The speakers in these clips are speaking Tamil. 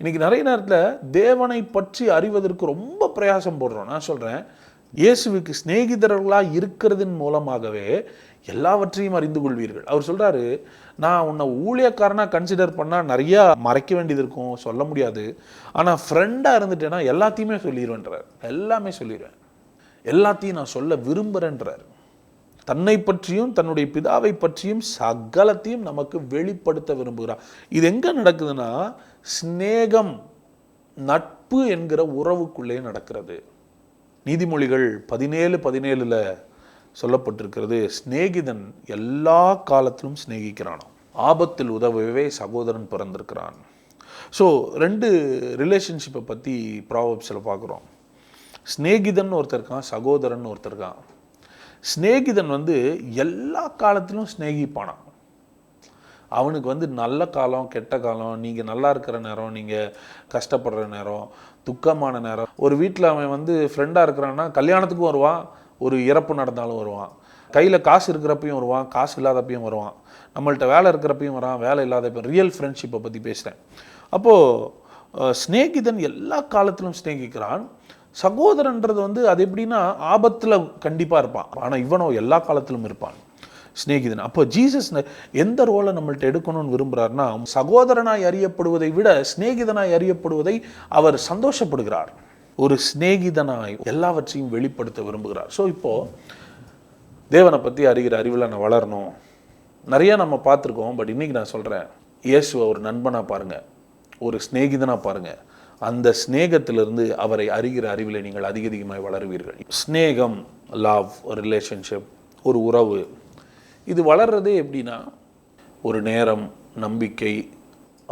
இன்றைக்கி நிறைய நேரத்தில் தேவனை பற்றி அறிவதற்கு ரொம்ப பிரயாசம் போடுறோம். நான் சொல்கிறேன் இயேசுவுக்கு சிநேகிதர்களாக இருக்கிறதன் மூலமாகவே எல்லாவற்றையும் அறிந்து கொள்வீர்கள். அவர் சொல்கிறாரு நான் உன்னை ஊழியக்காரனாக கன்சிடர் பண்ணால் நிறையா மறைக்க வேண்டியது இருக்கும் சொல்ல முடியாது. ஆனால் ஃப்ரெண்டாக இருந்துட்டேன்னா எல்லாத்தையுமே சொல்லிடுவேன்றார் எல்லாமே சொல்லிடுவேன் எல்லாத்தையும் நான் சொல்ல விரும்புகிறேன்றார் தன்னை பற்றியும் தன்னுடைய பிதாவை பற்றியும் சகலத்தையும் நமக்கு வெளிப்படுத்த விரும்புகிறார். இது எங்கே நடக்குதுன்னா சிநேகம் நட்பு என்கிற உறவுக்குள்ளே நடக்கிறது. நீதிமொழிகள் பதினேழு பதினேழில் சொல்லப்பட்டிருக்கிறது சிநேகிதன் எல்லா காலத்திலும் சிநேகிக்கிறானோ ஆபத்தில் உதவவே சகோதரன் பிறந்திருக்கிறான். ஸோ ரெண்டு ரிலேஷன்ஷிப்பை பற்றி ப்ராவப்ஸில் பார்க்குறோம். சிநேகிதன் ஒருத்தர் இருக்கான் சகோதரன் ஒருத்தர் இருக்கான். சிநேகிதன் வந்து எல்லா காலத்திலும் ஸ்நேகிப்பானான் அவனுக்கு வந்து நல்ல காலம் கெட்ட காலம் நீங்கள் நல்லா இருக்கிற நேரம் நீங்கள் கஷ்டப்படுற நேரம் துக்கமான நேரம். ஒரு வீட்டில் அவன் வந்து ஃப்ரெண்டாக இருக்கிறான்னா கல்யாணத்துக்கும் வருவான் ஒரு இறப்பு நடந்தாலும் வருவான். கையில் காசு இருக்கிறப்பையும் வருவான் காசு இல்லாதப்பையும் வருவான். நம்மள்ட்ட வேலை இருக்கிறப்பையும் வரான் வேலை இல்லாதப்பையும் ரியல் ஃப்ரெண்ட்ஷிப்பை பற்றி பேசுகிறேன் அப்போது சிநேகிதன் எல்லா காலத்திலும் சிநேகிக்கிறான். சகோதரன்றது வந்து அது எப்படின்னா ஆபத்தில் கண்டிப்பாக இருப்பான். ஆனால் இவனோ எல்லா காலத்திலும் இருப்பான். சிநேகிதன். அப்போ ஜீசஸ் எந்த ரோலை நம்மள்ட்ட எடுக்கணும்னு விரும்புகிறார்னா சகோதரனாய் அறியப்படுவதை விட சிநேகிதனாய் அறியப்படுவதை அவர் சந்தோஷப்படுகிறார். ஒரு சிநேகிதனாய் எல்லாவற்றையும் வெளிப்படுத்த விரும்புகிறார். ஸோ இப்போது தேவனை பற்றி அறிகிற அறிவில் நான் வளரணும். நிறையா நம்ம பார்த்துருக்கோம் பட் இன்னைக்கு நான் சொல்கிறேன் இயேசுவை ஒரு நண்பனாக பாருங்கள் ஒரு சிநேகிதனாக பாருங்கள் அந்த சிநேகத்திலிருந்து அவரை அறிகிற அறிவில் நீங்கள் அதிக அதிகமாக வளருவீர்கள். சிநேகம் லவ் ரிலேஷன்ஷிப் ஒரு உறவு இது வளர்றதே எப்படின்னா ஒரு நேரம் நம்பிக்கை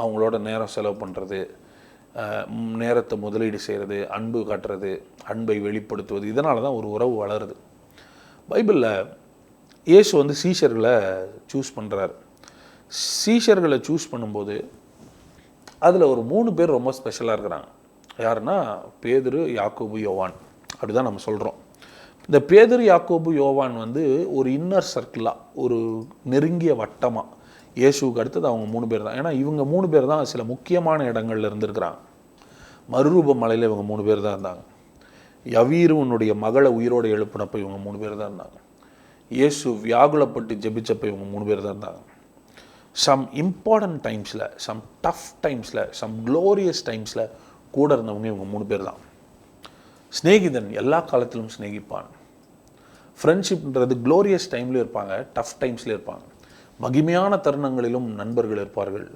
அவங்களோட நேரம் செலவு பண்ணுறது நேரத்தை முதலீடு செய்கிறது அன்பு காட்டுறது அன்பை வெளிப்படுத்துவது இதனால தான் ஒரு உறவு வளருது. பைபிளில் இயேசு வந்து சீஷர்களை சூஸ் பண்ணுறாரு சீஷர்களை சூஸ் பண்ணும்போது அதில் ஒரு மூணு பேர் ரொம்ப ஸ்பெஷலாக இருக்கிறாங்க. யாருன்னா பேதுரு யாக்கோபு யோவான். அப்படி தான் நம்ம சொல்கிறோம் இந்த பேதுரு யாக்கோபு யோவான் வந்து ஒரு இன்னர் சர்க்கிளாக ஒரு நெருங்கிய வட்டமாக இயேசுவுக்கு அடுத்தது அவங்க மூணு பேர் தான். ஏன்னா இவங்க மூணு பேர் தான் சில முக்கியமான இடங்கள்ல இருந்திருக்கிறாங்க. மறுரூப மலையில் இவங்க மூணு பேர் தான் இருந்தாங்க. யவீருவனுடைய மகளை உயிரோடு எழுப்பினப்ப இவங்க மூணு பேர் தான் இருந்தாங்க. இயேசு வியாகுலப்பட்டு ஜெபிச்சப்ப இவங்க மூணு பேர் தான் இருந்தாங்க. சம் இம்பார்ட்டன்ட் டைம்ஸில் சம் டஃப் டைம்ஸில் சம் க்ளோரியஸ் டைம்ஸில் கூட இருந்தவங்க இவங்க மூணு பேர் தான். சிநேகிதன் எல்லா காலத்திலும் சிநேகிப்பான். ஃப்ரெண்ட்ஷிப்ன்றது க்ளோரியஸ் டைம்லேயும் இருப்பாங்க டஃப் டைம்ஸ்லேயும் இருப்பாங்க. மகிமையான தருணங்களிலும் நண்பர்கள் இருப்பார்கள்.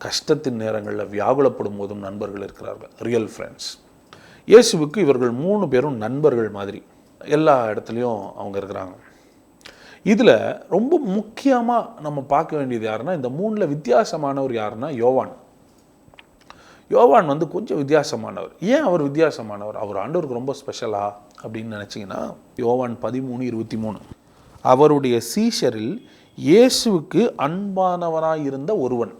கஷ்டத்தின் நேரங்களில் வியாகுலப்படும் போதும் நண்பர்கள் இருக்கிறார்கள் ரியல் ஃப்ரெண்ட்ஸ் இயேசுவுக்கு இவர்கள் மூணு பேரும் நண்பர்கள் மாதிரி. எல்லா இடத்துலையும் அவங்க இருக்கிறாங்க. இதில் ரொம்ப முக்கியமாக நம்ம பார்க்க வேண்டியது யாருன்னா இந்த மூணில் வித்தியாசமானவர் யாருன்னா யோவான். யோவான் வந்து கொஞ்சம் வித்தியாசமானவர். ஏன் அவர் வித்தியாசமானவர்? அவர் ஆண்டவருக்கு ரொம்ப ஸ்பெஷலா அப்படின்னு நினச்சிங்கன்னா யோவான் பதிமூணு இருபத்தி மூணு. அவருடைய சீஷரில் இயேசுவுக்கு அன்பானவனாக இருந்த ஒருவன்.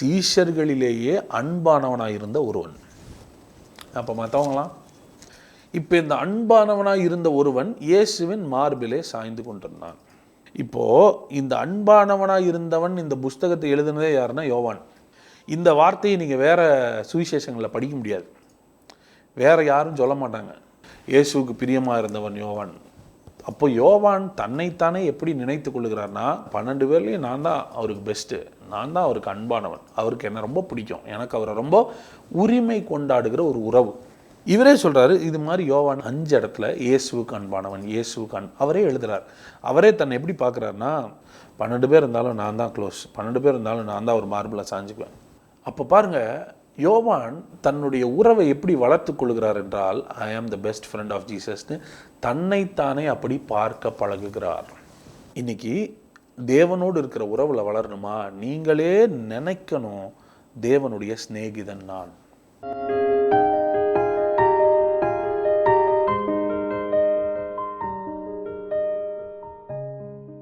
சீஷர்களிலேயே அன்பானவனாக இருந்த ஒருவன். அப்போ மற்றவங்களாம் இப்போ இந்த அன்பானவனாக இருந்த ஒருவன் இயேசுவின் மார்பிலே சாய்ந்து கொண்டிருந்தான். இப்போது இந்த அன்பானவனாக இருந்தவன் இந்த புஸ்தகத்தை எழுதினதே யாருன்னா யோவான். இந்த வார்த்தையை நீங்கள் வேறு சுவிசேஷங்களில் படிக்க முடியாது. வேறு யாரும் சொல்ல மாட்டாங்க. இயேசுவுக்கு பிரியமாக இருந்தவன் யோவான். அப்போ யோவான் தன்னைத்தானே எப்படி நினைத்து கொள்ளுகிறார்னா பன்னெண்டு பேர்லேயும் நான் தான் அவருக்கு பெஸ்ட்டு நான் தான் அவருக்கு அன்பானவன். அவருக்கு என்ன ரொம்ப பிடிக்கும். எனக்கு அவரை ரொம்ப உரிமை கொண்டாடுகிற ஒரு உறவு. இவரே சொல்கிறாரு இது மாதிரி யோவான் அஞ்சு இடத்துல இயேசுவுக்கு அன்பானவன் இயேசுவுக்கு அன் அவரே எழுதுகிறார் அவரே தன்னை எப்படி பார்க்குறாருன்னா பன்னெண்டு பேர் இருந்தாலும் நான் தான் க்ளோஸ் பன்னெண்டு பேர் இருந்தாலும் நான் தான் ஒரு மார்பிளாக சாஞ்சுக்குவேன். அப்போ பாருங்க யோவான் தன்னுடைய உறவை எப்படி வளர்த்து கொள்கிறார் என்றால் I am the best friend of ஜீசஸ்னு தன்னைத்தானே அப்படி பார்க்க பழகுகிறார். இன்றைக்கி தேவனோடு இருக்கிற உறவில் வளரணுமா? நீங்களே நினைக்கணும் தேவனுடைய சிநேகிதன் நான்.